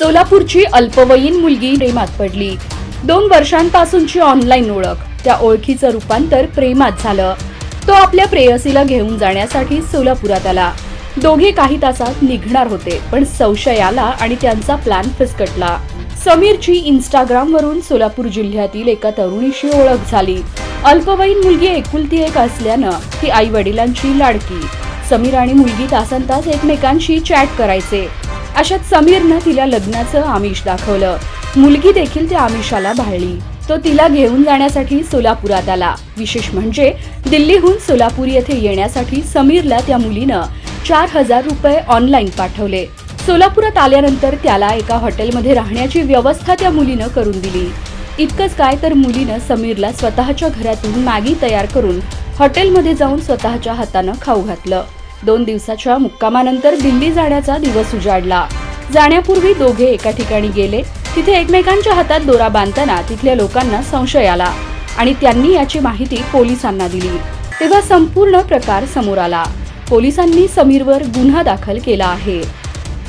सोलापूरची अल्पवयीन मुलगी प्रेमात पडली. दोन वर्षांपासूनची ऑनलाईन ओळख. त्या ओळखीचं रूपांतर प्रेमात झालं. तो आपल्या प्रेयसीला घेऊन जाण्यासाठी सोलापुरात आला. दोघे काही तासात निघणार होते पण संशय आला आणि त्यांचा प्लॅन फिसकटला. समीरची इंस्टाग्राम वरून सोलापूर जिल्ह्यातील एका तरुणीशी ओळख झाली. अल्पवयीन मुलगी एकुलती एक असल्यानं ती आई वडिलांची लाडकी. समीर आणि मुलगी तासन तास एकमेकांशी चॅट करायचे. अशात समीरनं तिला लग्नाचं आमिष दाखवलं. मुलगी देखील त्या आमिषाला भाळली. तो तिला घेऊन जाण्यासाठी सोलापुरात आला. विशेष म्हणजे दिल्लीहून सोलापूर येथे येण्यासाठी समीरला त्या मुलीनं चार हजार रुपये ऑनलाईन पाठवले. सोलापुरात आल्यानंतर त्याला एका हॉटेलमध्ये राहण्याची व्यवस्था त्या मुलीनं करून दिली. इतकंच काय तर मुलीनं समीरला स्वतःच्या घरातून मॅगी तयार करून हॉटेलमध्ये जाऊन स्वतःच्या हातानं खाऊ घातलं. दोन दिवसाच्या मुक्कामानंतर दिल्ली जाण्याचा दिवस उजाडला. जाण्यापूर्वी दोघे एका ठिकाणी गेले तिथे एकमेकांच्या हातात दोरा बांधताना तिथल्या लोकांना संशय आला आणि त्यांनी याची माहिती पोलिसांना दिली. तेव्हा संपूर्ण प्रकार समोर आला. पोलिसांनी समीरवर गुन्हा दाखल केला आहे.